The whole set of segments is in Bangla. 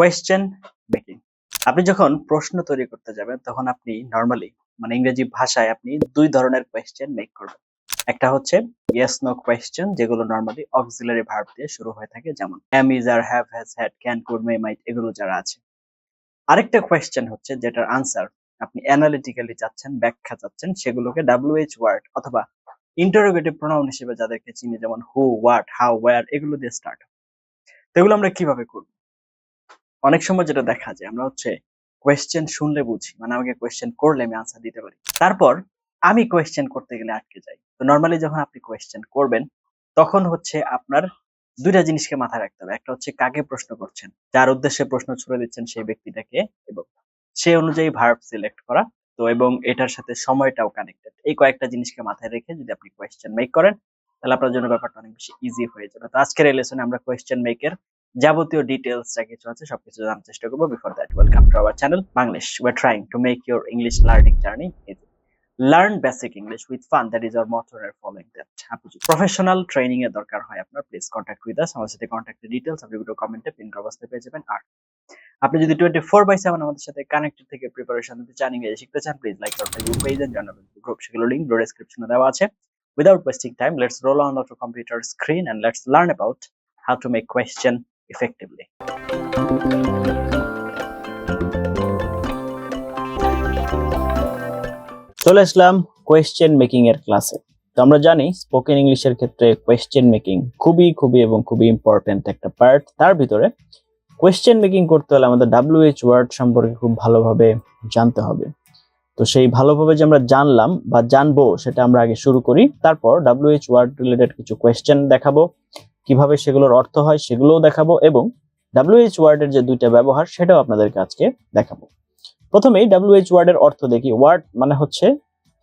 কোয়েশ্চেন মেকিং আপনি যখন প্রশ্ন তৈরি করতে যাবেন, তখন আপনি নর্মালি মানে ইংরেজি ভাষায় আপনি দুই ধরনের কোয়েশ্চেন মেক করবেন। একটা হচ্ছে ইয়েস নো কোয়েশ্চেন যেগুলো নর্মালি অক্সিলারি ভার্ব দিয়ে শুরু হয়ে থাকে, যেমন am is are have has had can could may might এগুলো যারা আছে। আরেকটা কোয়েশ্চেন হচ্ছে, যেটার আনসার আপনি অ্যানালিটিক্যালি চাচ্ছেন, ব্যাখ্যা চাচ্ছেন, সেগুলোকে ডাব্লিউএইচ ওয়ার্ড অথবা ইন্টারোগেটিভ প্রোনাউন হিসেবে যাদেরকে চিনি, যেমন হু হোয়াট হাউ ওয়্যার এগুলো দিয়ে স্টার্ট এগুলো আমরা কীভাবে করব? অনেক সময় যেটা দেখা যায়, আমরা হচ্ছে কোয়েশ্চেন শুনলে বুঝি মানে আমাকে কোয়েশ্চেন করলে আমি আনসার দিতে পারি। তারপর আমি কোয়েশ্চেন করতে গেলে আটকে যাই। তো নর্মালি যখন আপনি কোয়েশ্চেন করবেন, তখন হচ্ছে আপনার দুইটা জিনিসকে মাথায় রাখতে হবে। একটা হচ্ছে কাকে প্রশ্ন করছেন, যার উদ্দেশ্যে প্রশ্ন ছুড়ে দিচ্ছেন সেই ব্যক্তিটাকে এবং সেই অনুযায়ী ভার্ব সিলেক্ট করা। তো এবং এটার সাথে সময়টাও কানেক্টেড এই কয়েকটা জিনিসকে মাথায় রেখে যদি আপনি কোয়েশ্চেন মেক করেন, তাহলে আপনার জন্য ব্যাপারটা অনেক বেশি ইজি হয়ে যাবে। তো আজকের এই লেসনে আমরা কোয়েশ্চেন মেকের যাবতীয় ডিটেলস যা কিছু আছে, সবকিছু জানার চেষ্টা করব before that welcome to our channel Banglish R trying to make your English learning journey easy learn basic English with fun that is our motto এর ফলোইং দ্যাট আপনি প্রফেশনাল ট্রেনিং এর দরকার হয় আপনার প্লিজ কন্ট্যাক্ট উইথ আস আমার সাথে কন্ট্যাক্টের ডিটেলস আপনি ভিডিও কমেন্টে পিন করা অবস্থায় পেয়ে যাবেন। আর আপনি যদি টোয়েন্টি ফোর বাই সেভেন আমাদের সাথে কানেক্টেড থেকে প্রিপারেশন নিতে চান, ইংরেজি শিখতে চান প্লিজ লাইক করতে ফেসবুক পেজ এন্ড জানাবেন গ্রুপ সেগুলো লিঙ্ক ভিডিও ডেসক্রিপশনে দেওয়া আছে। Without wasting time, let's roll on our computer screen and let's learn about how to make question effectively. চলে আসলাম কোয়েশ্চেন মেকিং এর ক্লাসে তো আমরা জানি স্পোকেন ইংলিশের ক্ষেত্রে কোয়েশ্চেন মেকিং খুবই খুবই এবং খুবই ইম্পর্টেন্ট একটা পার্ট তার ভিতরে কোয়েশ্চেন মেকিং করতে হলে আমাদের ডাব্লিউএইচ ওয়ার্ড সম্পর্কে খুব ভালোভাবে জানতে হবে। তো সেই ভালোভাবে যে আমরা জানলাম বা জানব সেটা আমরা আগে শুরু করি, তারপর ডাব্লিউএইচ ওয়ার্ড রিলেটেড কিছু কোয়েশ্চেন দেখাবো। কীভাবে সেগুলোর অর্থ হয় সেগুলোও দেখাবো এবং ডাব্লিউএইচ ওয়ার্ডের যে দুইটা ব্যবহার সেটাও আপনাদেরকে আজকে দেখাবো। প্রথমেই ডাব্লিউএইচ ওয়ার্ডের অর্থ দেখি। ওয়ার্ড মানে হচ্ছে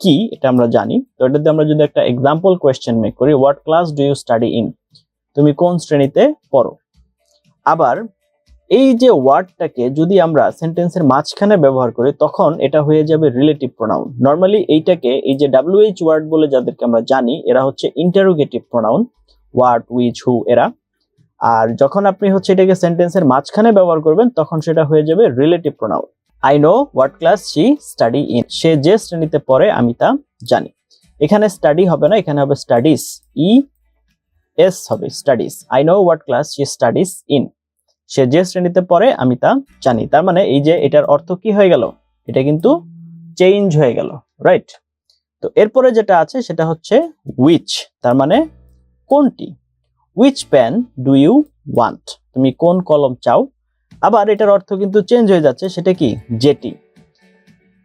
কি, এটা আমরা জানি। তো এটাতে আমরা যদি একটা এক্সাম্পল কোয়েশ্চেন মেক করি what class do you study in তুমি কোন শ্রেণীতে পড়ো? আবার এই যে ওয়ার্ডটাকে যদি আমরা সেন্টেন্সের মাঝখানে ব্যবহার করি, তখন এটা হয়ে যাবে রিলেটিভ প্রোনাউন নর্মালি এইটাকে এই যে ডাব্লিউএইচ ওয়ার্ড বলে যাদেরকে আমরা জানি, এরা হচ্ছে interrogative pronoun what which who এরা। আর যখন আপনি হচ্ছে এটাকে সেন্টেন্সের মাঝখানে ব্যবহার করবেন, তখন সেটা হয়ে যাবে relative pronoun I know what class she study in সে যে শ্রেণীতে পড়ে, আমি তা জানি। এখানে স্টাডি হবে না, এখানে হবে স্টাডিজ ই এস হবে studies I know what class she studies in সে যে শ্রেণীতে পড়ে, আমি তা জানি। তার মানে এই যে এটার অর্থ কি হয়ে গেল? এটা কিন্তু চেঞ্জ হয়ে গেল রাইট তো এরপরে যেটা আছে, সেটা হচ্ছে উইচ তার মানে কোনটি? Which pen do you want তুমি কোন কলম চাও? আবার এটার অর্থ কিন্তু চেঞ্জ হয়ে যাচ্ছে, সেটা কি? যেটি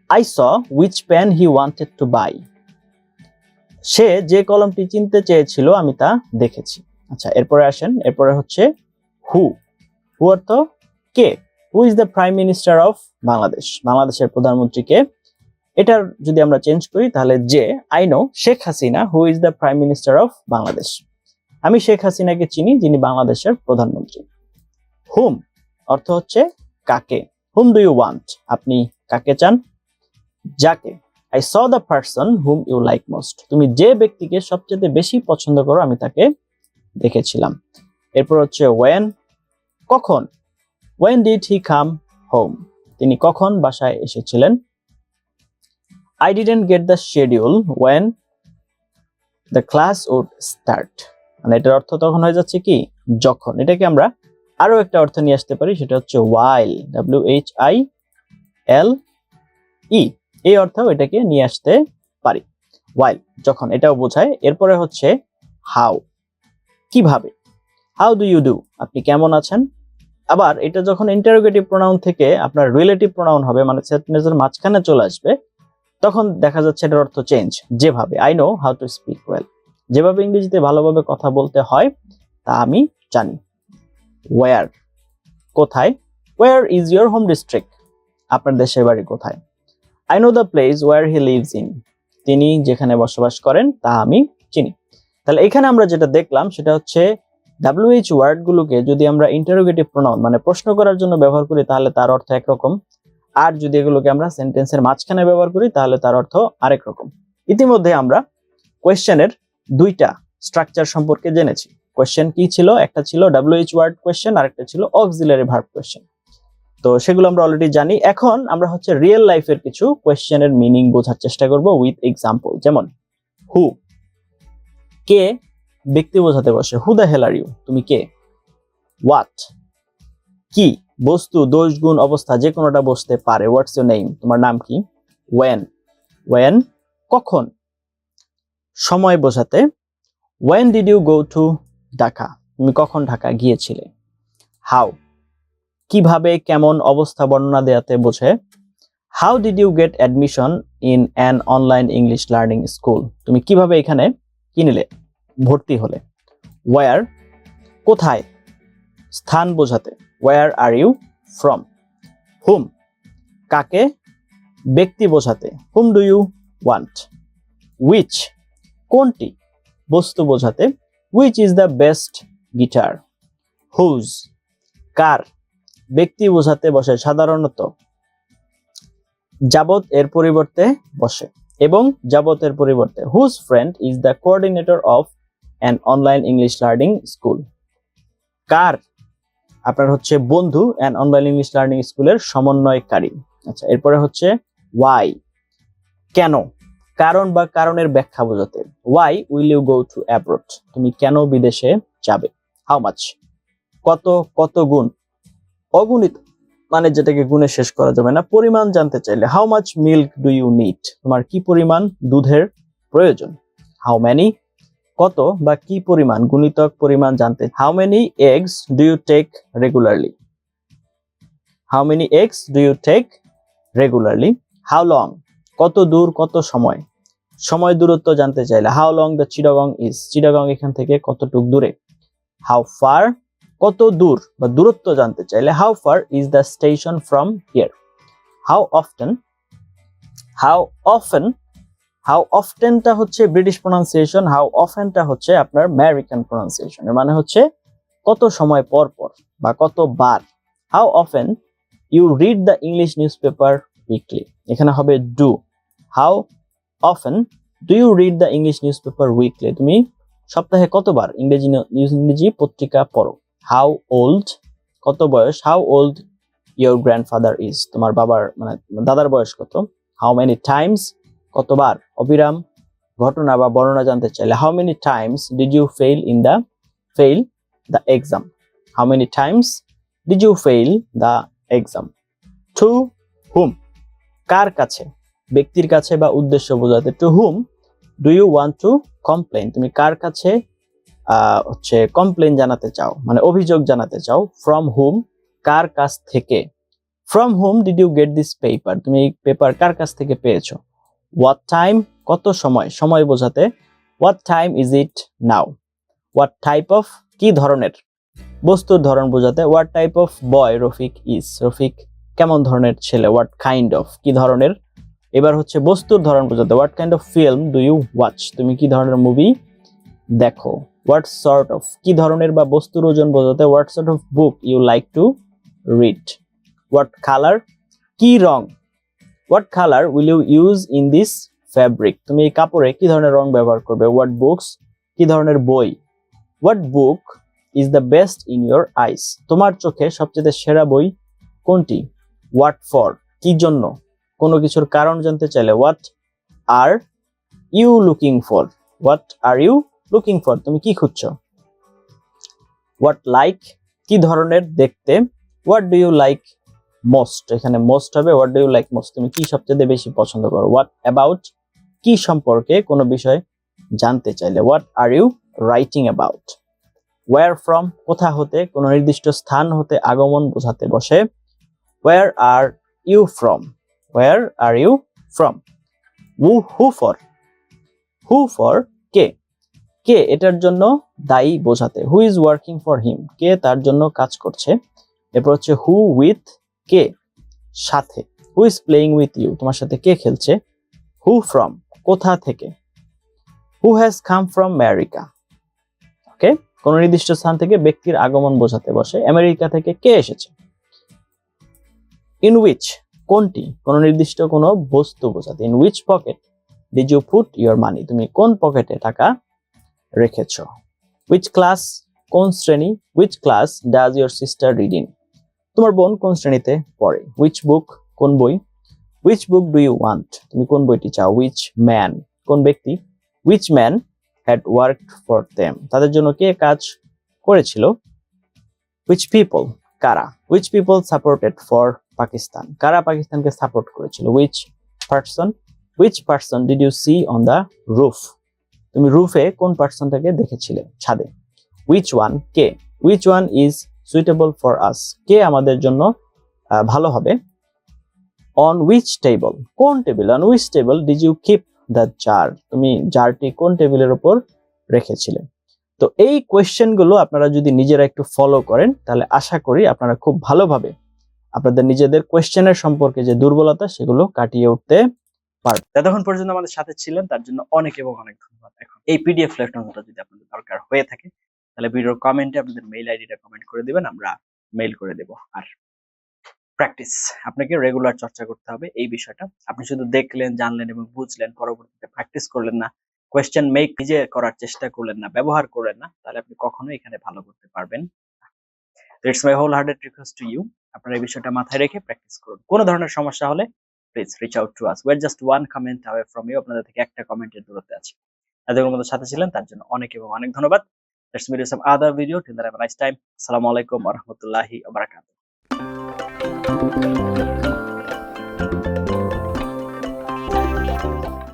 I saw which pen he wanted to buy সে যে কলমটি চিনতে চেয়েছিল, আমি তা দেখেছি। আচ্ছা এরপরে আসেন, এরপরে হচ্ছে হু হু অর্থ কে? Who is the prime minister of Bangladesh বাংলাদেশের প্রধানমন্ত্রীকে এটার যদি আমরা চেঞ্জ করি, তাহলে যে I know Sheikh Hasina who is the prime minister of Bangladesh আমি শেখ হাসিনাকে চিনি, যিনি বাংলাদেশের প্রধানমন্ত্রী। হুম, অর্থ হচ্ছে কাকে? হুম ডু ইউ ওয়ান্ট আপনি কাকে চান? যাকে? I saw the person whom you like most তুমি যে ব্যক্তিকে সবচেয়ে বেশি পছন্দ করো, আমি তাকে দেখেছিলাম। এরপর হচ্ছে ওয়েন কখন? When did he come home তিনি কখন বাসায় এসেছিলেন? I didn't get the schedule when the class would start মানে এটার অর্থ তখন হয়ে যাচ্ছে কি? যখন। এটাকে আমরা আরও একটা অর্থ নিয়ে আসতে পারি, সেটা হচ্ছে while W H I L E এই অর্থেও এটাকে নিয়ে আসতে পারি। ওয়াইল যখন, এটাও বোঝায়। এরপরে হচ্ছে হাউ কীভাবে? হাউ ডু ইউ ডু আপনি কেমন আছেন? আবার এটা যখন ইন্টারোগেটিভ প্রোনাউন থেকে আপনার রিলেটিভ প্রোনাউন হবে মানে সেন্টেন্সের মাঝখানে চলে আসবে, তখন দেখা যাচ্ছে এটার অর্থ চেঞ্জ যেভাবে। I know how to speak well যেভাবে ইংরেজিতে ভালোভাবে কথা বলতে হয়, তা আমি জানি। ওয়ার কোথায়? Where is your home district আপনার দেশের বাড়ি কোথায়? I know the place where he lives in তিনি যেখানে বসবাস করেন, তা আমি চিনি। তাহলে এখানে আমরা যেটা দেখলাম, সেটা হচ্ছে ডাব্লিউএইচ ওয়ার্ডগুলোকে যদি আমরা ইন্টারোগেটিভ প্রোনাউন মানে প্রশ্ন করার জন্য ব্যবহার করি, তাহলে তার অর্থ একরকম। আর যদি এগুলোকে আমরা সেন্টেন্সের মাঝখানে ব্যবহার করি, তাহলে তার অর্থ আরেক রকম। ইতিমধ্যে আমরা কোয়েশ্চেনের দুইটা স্ট্রাকচার সম্পর্কে জেনেছি। কোয়েশ্চেন কি ছিল? একটা ছিল ডাব্লিউএইচ ওয়ার্ড কোয়েশ্চেন আর একটা ছিল অক্সিলারি ভার্ব কোয়েশ্চেন তো সেগুলো আমরা অলরেডি জানি। এখন আমরা হচ্ছে রিয়েল লাইফের কিছু কোয়েশ্চেনের মিনিং বোঝার চেষ্টা করব উইথ এক্সাম্পল যেমন হু কে ব্যক্তি বোঝাতে বসে? Who the hell are you তুমি কে? হোয়াট কি? বস্তু, দোষ, গুণ, অবস্থা যে কোনোটা বসতে পারে। হোয়াটস ইউর নেম তোমার নাম কি? ওয়েন ওয়েন কখন? সময় বোঝাতে when did you go to Dhaka তুমি কখন ঢাকা গিয়েছিলে? হাউ কীভাবে, কেমন অবস্থা বর্ণনা দেওয়াতে বোঝে? How did you get admission in an online English learning school তুমি কীভাবে এখানে কিনলে, ভর্তি হলে? ওয়ার কোথায়? স্থান বোঝাতে where are you from whom কাকে? ব্যক্তি বোঝাতে whom do you want which কোনটি বস্তু বোঝাতে? Which is the best guitar whose কার? ব্যক্তি বোঝাতে বসে সাধারণত। যাবত এর পরিবর্তে বসে এবং যাবতের পরিবর্তে। Whose friend is the coordinator of an online English learning school কার? আপনার হচ্ছে বন্ধু অ্যান্ড অনলাইন ইংলিশ লার্নিং স্কুলের সমন্বয়কারী। আচ্ছা এরপরে হচ্ছে ওয়াই কেন? কারণ বা কারণের ব্যাখ্যা বোঝাতে। Why will you go to abroad তুমি কেন বিদেশে যাবে? হাউ মাচ কত কত গুণ? অগুণিত। মানে যেটাকে গুণে শেষ করা যাবে না। পরিমাণ জানতে চাইলে how much milk do you need তোমার কি পরিমাণ দুধের প্রয়োজন? হাউ ম্যানি কত বা কি পরিমাণ? গুণিতক পরিমাণ জানতে। How many eggs do you take regularly how many eggs do you take regularly how long কত দূর, কত সময়? সময় দূরত্ব জানতে চাইলে how long the Chittagong is Chittagong এখান থেকে কতটুক দূরে? হাউ ফার কত দূর বা দূরত্ব জানতে চাইলে how far is the station from here how often how often how অফটেনটা হচ্ছে ব্রিটিশ প্রোনাউন্সিয়েশন হাউ অফেনটা হচ্ছে আপনার আমেরিকান প্রোনাউন্সিয়েশন মানে হচ্ছে কত সময় পর পর বা কত বার। How often you read the English newspaper weekly এখানে হবে do how often do you read the English newspaper weekly তুমি সপ্তাহে কতবার ইংরেজি নিউজ, ইংরেজি পত্রিকা পড়ো? হাউ ওল্ড কত বয়স? How old your grandfather is তোমার বাবার মানে দাদার বয়স কত? হাউ মেনি টাইমস কতবার? অবিরাম ঘটনা বা বর্ণনা জানতে চাইলে how many times did you fail in the fail the exam how many times did you fail the exam to whom কার কাছে? ব্যক্তির কাছে বা উদ্দেশ্য বোঝাতে। To whom do you want to complain তুমি কার কাছে হচ্ছে কমপ্লেন জানাতে চাও? মানে অভিযোগ জানাতে চাও? ফ্রম হুম কার কাছ থেকে? From whom did you get this paper তুমি এই পেপার কার কাছ থেকে পেয়েছ? হোয়াট টাইম কত সময়? সময় বোঝাতে what time is it now what type of কি ধরনের? বস্তুর ধরন বোঝাতে what type of boy Rafiq is Rafiq কেমন ধরনের ছেলে? হোয়াট কাইন্ড অফ কি ধরনের? এবার হচ্ছে বস্তুর ধরন বোঝাতে what kind of film do you watch তুমি কি ধরনের মুভি দেখো? হোয়াট সর্ট অফ কি ধরনের বা বস্তুর ওজন বোঝাতে what sort of book you like to read what colour কি রং? What colour will you use in this fabric তুমি এই কাপড়ে কি ধরনের রং ব্যবহার করবে? হোয়াট বুকস কি ধরনের বই? What book is the best in your eyes তোমার চোখে সবচেয়ে সেরা বই কোনটি? হোয়াট ফর কি জন্য? কোনো কিছুর কারণ জানতে চাইলে what are you looking for what are you looking for তুমি কি খুঁজছো? হোয়াট লাইক কি ধরনের দেখতে? What do you like most এখানে মোস্ট হবে what do you like most তুমি কি সবচেয়ে বেশি পছন্দ করো? হোয়াট অ্যাবাউট কি সম্পর্কে কোনো বিষয় জানতে চাইলে? What are you writing about where from কোথা হতে? কোনো নির্দিষ্ট স্থান হতে আগমন বোঝাতে বসে। Where are you from where are you from who who for who for কে? কে এটার জন্য দায়ী বোঝাতে। Who is working for him কে তার জন্য কাজ করছে। এরপর হচ্ছে হু উইথ কে? সাথে। Who is playing with you তোমার সাথে কে খেলছে? হু ফ্রম কোথা থেকে? Who has come from America okay কোন নির্দিষ্ট স্থান থেকে ব্যক্তির আগমন বোঝাতে বসে। আমেরিকা থেকে কে এসেছে? ইন উইচ কোনটি? কোন নির্দিষ্ট কোনো বস্তু বোঝাতে। In which pocket did you put your money তুমি কোন পকেটে টাকা রেখেছ? উইচ ক্লাস কোন শ্রেণি? Which class does your sister read in তোমার বোন কোন শ্রেণীতে পড়ে? উইচ বুক কোন বই? Which book do you want তুমি কোন বইটি চাও? উইচ ম্যান কোন ব্যক্তি? Which man had work for them তাদের জন্য কে কাজ করেছিল? উইচ পিপল কারা? Which people supported for Pakistan. কারা পাকিস্তানকে সাপোর্ট করেছিল? Which person which person did you see on the roof তুমি রুফে কোন পার্সনটাকে দেখেছিলে? ছাদে। Which one K? Which one is suitable for us কে আমাদের জন্য ভালো হবে? অন উইচ টেবল কোন table on which table did you keep the jar তুমি জারটি কোন টেবিলের উপর রেখেছিলে? তো এই কোয়েশ্চেনগুলো আপনারা যদি নিজেরা একটু ফলো করেন, তাহলে আশা করি আপনারা খুব ভালোভাবে আপনাদের নিজেদের কোয়েশ্চেনের সম্পর্কে যে দুর্বলতা, সেগুলো কাটিয়ে উঠতে পারবেন। এতক্ষণ পর্যন্ত আমাদের সাথে ছিলেন, তার জন্য অনেক এবং অনেক ধন্যবাদ। এখন এই পিডিএফ লেখনটা যদি আপনাদের দরকার হয়ে থাকে, তাহলে ভিডিওর কমেন্টে আপনাদের মেইল আইডিটা কমেন্ট করে দিবেন, আমরা মেইল করে দেব। আর প্র্যাকটিস আপনাকে রেগুলার চর্চা করতে হবে এই বিষয়টা। আপনি শুধু দেখলেন, জানলেন এবং বুঝলেন, পরবর্তীতে প্র্যাকটিস করলেন না কোয়েশ্চেন মেক নিজে করার চেষ্টা করলেন না, ব্যবহার করলেন না, তাহলে আপনি কখনো এখানে ভালো করতে পারবেন it's my whole hearted request to you আপনারা এই বিষয়টা মাথায় রেখে প্র্যাকটিস করুন। কোনো ধরনের সমস্যা হলে please reach out to us we're just one comment away from you আপনাদের থেকে একটা কমেন্টের দূরত্বে আছে। এতক্ষণ মধ্যে সাথে ছিলেন, তার জন্য অনেক এবং অনেক ধন্যবাদ। Let's meet some other video till that have nice time আসসালামু আলাইকুম ওয়া রাহমাতুল্লাহি ওয়া বারাকাতুহু।